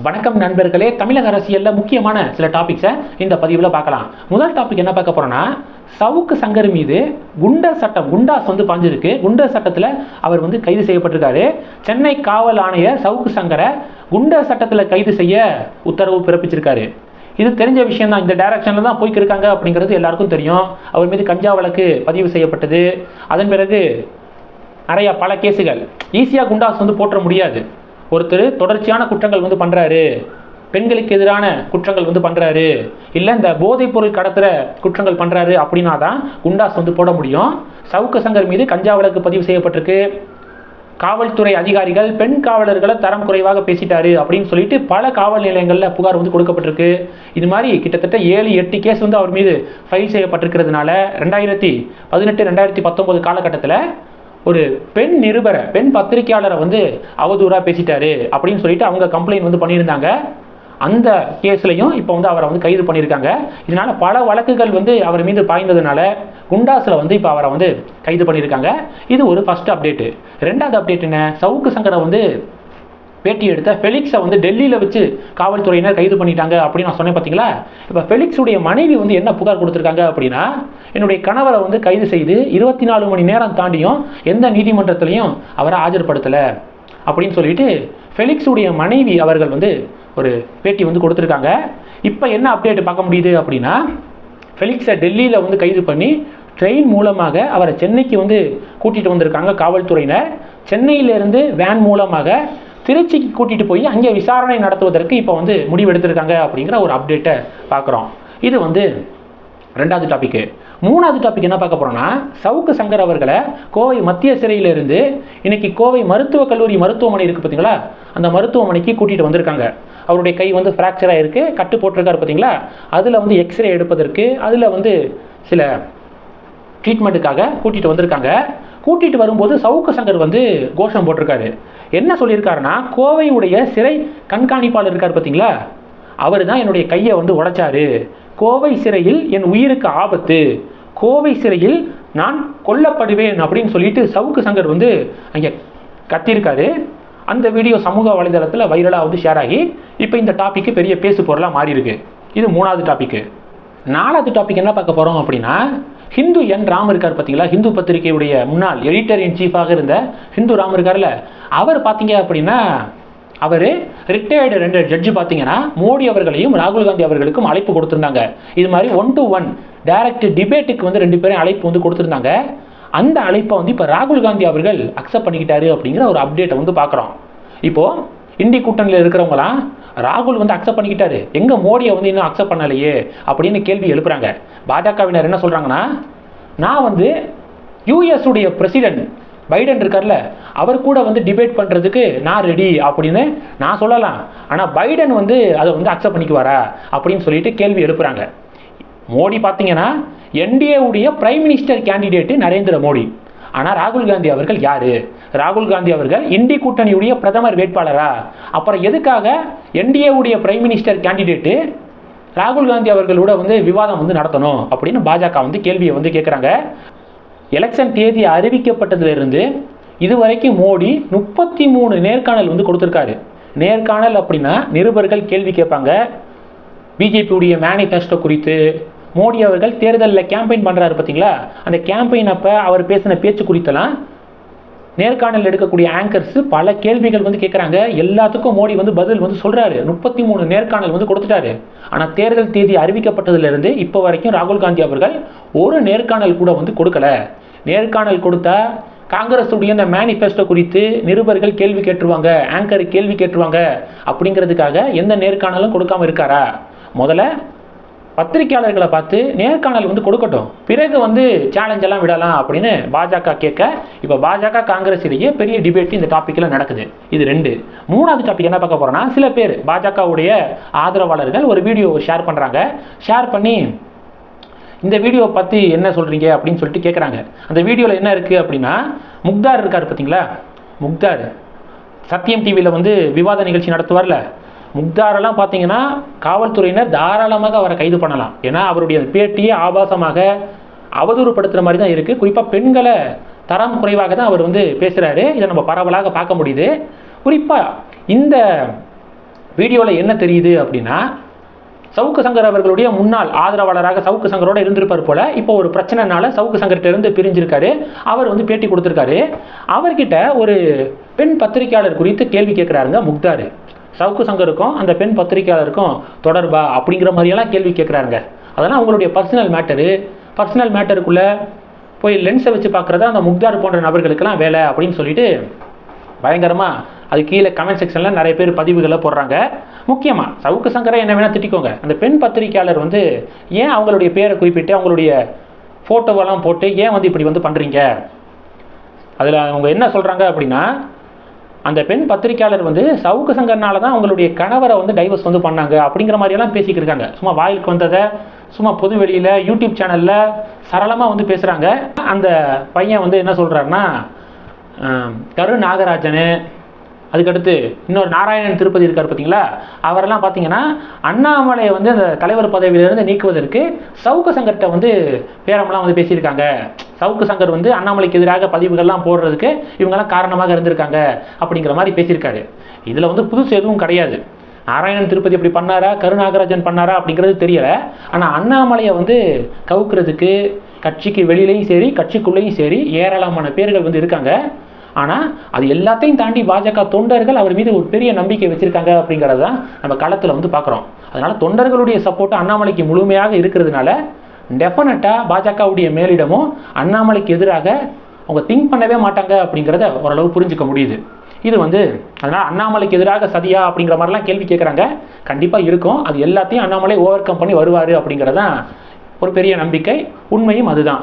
வணக்கம் நண்பர்களே. தமிழக அரசியலில் முக்கியமான சில டாபிக்ஸை இந்த பதிவில் பார்க்கலாம். முதல் டாபிக் என்ன பார்க்க போகிறோன்னா சவுக்கு சங்கர் மீது குண்டர் சட்டம் குண்டாஸ் வந்து பாஞ்சிருக்கு. குண்டர் சட்டத்தில் அவர் வந்து கைது செய்யப்பட்டிருக்காரு. சென்னை காவல் ஆணையர் சவுக்கு சங்கரை குண்டர் சட்டத்தில் கைது செய்ய உத்தரவு பிறப்பிச்சிருக்காரு. இது தெரிஞ்ச விஷயம் தான் இந்த டைரக்ஷனில் தான் போய்க்கிருக்காங்க அப்படிங்கிறது எல்லாருக்கும் தெரியும். அவர் மீது கஞ்சா வழக்கு பதிவு செய்யப்பட்டது. அதன் பிறகு நிறையா பல கேஸுகள் ஈஸியாக குண்டாஸ் வந்து போட்டுற முடியாது. ஒருத்தர் தொடர்ச்சியான குற்றங்கள் வந்து பண்ணுறாரு பெண்களுக்கு எதிரான குற்றங்கள் வந்து பண்ணுறாரு இல்லை இந்த போதைப் பொருள் கடத்துகிற குற்றங்கள் பண்ணுறாரு அப்படின்னா தான் குண்டாஸ் வந்து போட முடியும். சவுக்கு சங்கர் மீது கஞ்சா வழக்கு பதிவு செய்யப்பட்டிருக்கு. காவல்துறை அதிகாரிகள் பெண் காவலர்களை தரம் குறைவாக பேசிட்டாரு அப்படின்னு சொல்லிட்டு பல காவல் நிலையங்களில் புகார் வந்து கொடுக்கப்பட்டிருக்கு. இது மாதிரி கிட்டத்தட்ட ஏழு எட்டு கேஸ் வந்து அவர் மீது ஃபைல் செய்யப்பட்டிருக்கிறதுனால ரெண்டாயிரத்தி பதினெட்டு ரெண்டாயிரத்தி பத்தொன்பது காலகட்டத்தில் ஒரு பெண் நிருபரை பெண் பத்திரிகையாளரை வந்து அவதூறாக பேசிட்டாரு அப்படின்னு சொல்லிட்டு அவங்க கம்ப்ளைண்ட் வந்து பண்ணியிருந்தாங்க. அந்த கேஸ்லையும் இப்போ வந்து அவரை வந்து கைது பண்ணியிருக்காங்க. இதனால் பல வழக்குகள் வந்து அவர் மீது பாய்ந்ததுனால குண்டாஸில் வந்து இப்போ அவரை வந்து கைது பண்ணியிருக்காங்க. இது ஒரு ஃபஸ்ட் அப்டேட்டு ரெண்டாவது அப்டேட் என்ன? சவுக்கு சங்கரை வந்து பேட்டி எடுத்த ஃபெலிக்ஸை வந்து டெல்லியில் வச்சு காவல்துறையினர் கைது பண்ணிட்டாங்க அப்படின்னு நான் சொன்னேன் பார்த்தீங்களா இப்போ ஃபெலிக்ஸுடைய மனைவி வந்து என்ன புகார் கொடுத்துருக்காங்க அப்படின்னா என்னுடைய கணவரை வந்து கைது செய்து இருபத்தி நாலு மணி நேரம் தாண்டியும் எந்த நீதிமன்றத்திலையும் அவரை ஆஜர்படுத்தலை அப்படின்னு சொல்லிட்டு ஃபெலிக்ஸுடைய மனைவி அவர்கள் வந்து ஒரு பேட்டி வந்து கொடுத்துருக்காங்க. இப்போ என்ன அப்டேட் பார்க்க முடியுது அப்படின்னா ஃபெலிக்ஸை டெல்லியில் வந்து கைது பண்ணி ட்ரெயின் மூலமாக அவரை சென்னைக்கு வந்து கூட்டிகிட்டு வந்திருக்காங்க காவல்துறையினர். சென்னையிலேருந்து வேன் மூலமாக திருச்சிக்கு கூட்டிகிட்டு போய் அங்கே விசாரணை நடத்துவதற்கு இப்போ வந்து முடிவெடுத்திருக்காங்க அப்படிங்கிற ஒரு அப்டேட்டை பார்க்குறோம் இது வந்து ரெண்டாவது டாபிக்கு மூணாவது டாபிக் என்ன பார்க்க போகிறோம்னா சவுக்கு சங்கர் அவர்களை கோவை மத்திய சிறையிலிருந்து இன்னைக்கு கோவை மருத்துவக் கல்லூரி மருத்துவமனை இருக்குது பார்த்தீங்களா அந்த மருத்துவமனைக்கு கூட்டிகிட்டு வந்திருக்காங்க. அவருடைய கை வந்து ஃப்ராக்சர் ஆகிருக்கு கட்டு போட்டிருக்காரு பார்த்தீங்களா அதில் வந்து எக்ஸ்ரே எடுப்பதற்கு அதில் வந்து சில ட்ரீட்மெண்ட்டுக்காக கூட்டிகிட்டு வந்திருக்காங்க. கூட்டிகிட்டு வரும்போது சவுக்கு சங்கர் வந்து கோஷம் போட்டிருக்காரு. என்ன சொல்லியிருக்காருன்னா கோவையுடைய சிறை கண்காணிப்பாளர் இருக்கார் பார்த்தீங்களா? அவர் தான் என்னுடைய கையை வந்து உடைச்சாரு. கோவை சிறையில் என் உயிருக்கு ஆபத்து. கோவை சிறையில் நான் கொல்லப்படுவேன் அப்படின்னு சொல்லிட்டு சவுக்கு சங்கர் வந்து அங்கே கத்தியிருக்காரு. அந்த வீடியோ சமூக வலைதளத்தில் வைரலாக வந்து ஷேர் ஆகி இப்போ இந்த டாப்பிக்கு பெரிய பேசு பொருளாக மாறி இருக்கு இது மூணாவது டாப்பிக்கு நாலாவது டாபிக் என்ன பார்க்க போகிறோம் அப்படின்னா ஹிந்து என் ராம் இருக்கார் பார்த்தீங்களா? ஹிந்து பத்திரிகையுடைய முன்னாள் எடிட்டர் இன் சீஃபாக இருந்த ஹிந்து ராம் இருக்கார்ல அவர் பார்த்தீங்க அப்படின்னா அவர் ரிட்டையர்டு ரெண்டு ஜட்ஜு பார்த்தீங்கன்னா மோடி அவர்களையும் ராகுல் காந்தி அவர்களுக்கும் அழைப்பு கொடுத்துருந்தாங்க. இது மாதிரி ஒன் டு ஒன் டைரக்ட் டிபேட்டுக்கு வந்து ரெண்டு பேரும் அழைப்பு வந்து கொடுத்துருந்தாங்க. அந்த அழைப்பை வந்து இப்போ ராகுல் காந்தி அவர்கள் அக்செப்ட் பண்ணிக்கிட்டாரு அப்படிங்கிற ஒரு அப்டேட்டை வந்து பார்க்குறோம். இப்போது இந்தி கூட்டணியில் இருக்கிறவங்களாம் ராகுல் வந்து அக்செப்ட் பண்ணிக்கிட்டாரு. எங்கே மோடியை வந்து இன்னும் அக்செப்ட் பண்ணலையே அப்படின்னு கேள்வி எழுப்புறாங்க. பாஜகவினர் என்ன சொல்கிறாங்கன்னா நான் வந்து யூஎஸ் உடைய பிரசிடென்ட் பைடன் இருக்கார்ல அவர் கூட வந்து டிபேட் பண்ணுறதுக்கு நான் ரெடி அப்படின்னு நான் சொல்லலாம். ஆனால் பைடன் வந்து அதை வந்து அக்செப்ட் பண்ணிக்குவாரா அப்படின்னு சொல்லிட்டு கேள்வி எழுப்புறாங்க. மோடி பார்த்தீங்கன்னா என்டிஏவுடைய prime minister candidate Narendra Modi. ஆனால் ராகுல் காந்தி அவர்கள் யார்? ராகுல் காந்தி அவர்கள் இந்தி கூட்டணியுடைய பிரதமர் வேட்பாளரா? அப்புறம் எதுக்காக என்டிஏவுடைய பிரைம் மினிஸ்டர் கேண்டிடேட்டு ராகுல் காந்தி அவர்களோட வந்து விவாதம் வந்து நடத்தணும் அப்படின்னு பாஜக வந்து கேள்வியை வந்து கேட்குறாங்க எலெக்ஷன் தேதி அறிவிக்கப்பட்டதிலிருந்து இதுவரைக்கும் மோடி முப்பத்தி மூணு நேர்காணல் வந்து கொடுத்துருக்காரு. நேர்காணல் அப்படின்னா நிருபர்கள் கேள்வி கேட்பாங்க. பிஜேபியுடைய மேனிஃபெஸ்டோ குறித்து மோடி அவர்கள் தேர்தலில் கேம்பெயின் பண்ணுறாரு பார்த்தீங்களா அந்த கேம்பெயின் அப்போ அவர் பேசின பேச்சு குறித்தெல்லாம் நேர்காணல் எடுக்கக்கூடிய ஆங்கர்ஸ் பல கேள்விகள் வந்து கேட்குறாங்க எல்லாத்துக்கும் மோடி வந்து பதில் வந்து சொல்கிறாரு முப்பத்தி மூணு நேர்காணல் வந்து கொடுத்துட்டாரு. ஆனால் தேர்தல் தேதி அறிவிக்கப்பட்டதுலேருந்து இப்போ வரைக்கும் ராகுல் காந்தி அவர்கள் ஒரு நேர்காணல் கூட வந்து கொடுக்கல. நேர்காணல் கொடுத்தா காங்கிரஸுடைய அந்த இந்த மேனிஃபெஸ்டோ குறித்து நிருபர்கள் கேள்வி கேட்டுருவாங்க. ஆங்கர் கேள்வி கேட்டுருவாங்க. அப்படிங்கிறதுக்காக எந்த நேர்காணலும் கொடுக்காம இருக்காரா? முதல்ல பத்திரிகையாளர்களை பார்த்து நேர்காணல் வந்து கொடுக்கட்டும். பிறகு வந்து சேலஞ்ச் எல்லாம் விடலாம் அப்படின்னு பாஜக கேட்க இப்போ பாஜக காங்கிரஸ் இடையே பெரிய டிபேட் இந்த டாப்பிக்கில் நடக்குது. இது ரெண்டு. மூணாவது டாபிக் என்ன பார்க்க போறோம்னா சில பேர் பாஜகவுடைய ஆதரவாளர்கள் ஒரு வீடியோ ஷேர் பண்ணுறாங்க ஷேர் பண்ணி இந்த வீடியோ பற்றி என்ன சொல்கிறீங்க அப்படின்னு சொல்லிட்டு கேட்குறாங்க அந்த வீடியோவில் என்ன இருக்குது அப்படின்னா முக்தார் இருக்கார் பார்த்தீங்களா? முக்தார். சத்தியம் டிவியில் வந்து விவாத நிகழ்ச்சி நடத்துவார்ல. முக்தாரெல்லாம் பார்த்தீங்கன்னா காவல்துறையினர் தாராளமாக அவரை கைது பண்ணலாம். ஏன்னா அவருடைய பேட்டியை ஆபாசமாக அவதூறுப்படுத்துகிற மாதிரி தான் இருக்குது குறிப்பாக பெண்களை தரம் குறைவாக தான் அவர் வந்து பேசுகிறாரு இதை நம்ம பரவலாக பார்க்க முடியுது. குறிப்பாக இந்த வீடியோவில் என்ன தெரியுது அப்படின்னா சவுக்கு சங்கர் அவர்களுடைய முன்னாள் ஆதரவாளராக சவுக்கு சங்கரோட இருந்திருப்பார் போல இப்போ ஒரு பிரச்சனைனால சவுக்கு சங்கர்கிட்ட இருந்து பிரிஞ்சிருக்காரு. அவர் வந்து பேட்டி கொடுத்துருக்காரு. அவர்கிட்ட ஒரு பெண் பத்திரிகையாளர் குறித்து கேள்வி கேட்குறாருங்க முக்தார். சவுக்கு சங்கருக்கும் அந்த பெண் பத்திரிகையாளருக்கும் தொடர்பா அப்படிங்கிற மாதிரியெல்லாம் கேள்வி கேட்குறாங்க. அதெல்லாம் அவங்களுடைய பர்சனல் மேட்டரு பர்சனல் மேட்டருக்குள்ளே போய் லென்ஸை வச்சு பார்க்குறதா அந்த முக்தார் போன்ற நபர்களுக்கெல்லாம் வேலை அப்படின்னு சொல்லிட்டு பயங்கரமாக அது கீழே கமெண்ட் செக்ஷனில் நிறைய பேர் பதிவுகளை போடுறாங்க. முக்கியமாக சவுக்கு சங்கரை என்ன வேணால் திட்டிக்கோங்க. அந்த பெண் பத்திரிக்கையாளர் வந்து ஏன் அவங்களுடைய பேரை குறிப்பிட்டு அவங்களுடைய ஃபோட்டோவெல்லாம் போட்டு ஏன் வந்து இப்படி வந்து பண்ணுறீங்க அதில் அவங்க என்ன சொல்கிறாங்க அப்படின்னா அந்த பெண் பத்திரிக்கையாளர் வந்து சவுக்கு சங்கர்னால தான் அவங்களுடைய கணவரை வந்து டைவர்ஸ் வந்து பண்ணாங்க அப்படிங்கிற மாதிரியெல்லாம் பேசிக்கிட்டு இருக்காங்க. சும்மா வாயிலுக்கு வந்ததை சும்மா பொது வெளியில் யூடியூப் சேனலில் சரளமாக வந்து பேசுகிறாங்க அந்த பையன் வந்து என்ன சொல்கிறாருன்னா கரு நாகராஜனு அதுக்கடுத்து இன்னொரு நாராயணன் திருப்பதி இருக்கார் பார்த்தீங்களா அவரெல்லாம் பார்த்தீங்கன்னா அண்ணாமலையை வந்து அந்த தலைவர் பதவியிலிருந்து நீக்குவதற்கு சவுக்கு சங்கர்கிட்ட வந்து பேரம்லாம் வந்து பேசியிருக்காங்க. சவுக்கு சங்கர் வந்து அண்ணாமலைக்கு எதிராக பதிவுகள்லாம் போடுறதுக்கு இவங்கெல்லாம் காரணமாக இருந்திருக்காங்க அப்படிங்கிற மாதிரி பேசியிருக்காரு. இதில் வந்து புதுசு எதுவும் கிடையாது. நாராயணன் திருப்பதி இப்படி பண்ணாரா? கருநாகராஜன் பண்ணாரா? அப்படிங்கிறது தெரியல. ஆனால் அண்ணாமலையை வந்து கவுக்கிறதுக்கு கட்சிக்கு வெளியிலையும் சரி கட்சிக்குள்ளேயும் சரி ஏராளமான பேர்கள் வந்து இருக்காங்க. ஆனால் அது எல்லாத்தையும் தாண்டி பாஜக தொண்டர்கள் அவர் மீது ஒரு பெரிய நம்பிக்கை வச்சிருக்காங்க அப்படிங்கிறது தான் நம்ம களத்தில் வந்து பார்க்குறோம் அதனால் தொண்டர்களுடைய சப்போர்ட் அண்ணாமலைக்கு முழுமையாக இருக்கிறதுனால டெஃபினட்டாக பாஜகவுடைய மேலிடமும் அண்ணாமலைக்கு எதிராக அவங்க திங்க் பண்ணவே மாட்டாங்க அப்படிங்கிறத ஓரளவு புரிஞ்சுக்க முடியுது. இது வந்து அதனால் அண்ணாமலைக்கு எதிராக சதியா அப்படிங்கிற மாதிரிலாம் கேள்வி கேட்குறாங்க கண்டிப்பாக இருக்கும். அது எல்லாத்தையும் அண்ணாமலை ஓவர் கம் பண்ணி வருவார் அப்படிங்கிறதான் ஒரு பெரிய நம்பிக்கை. உண்மையும் அதுதான்.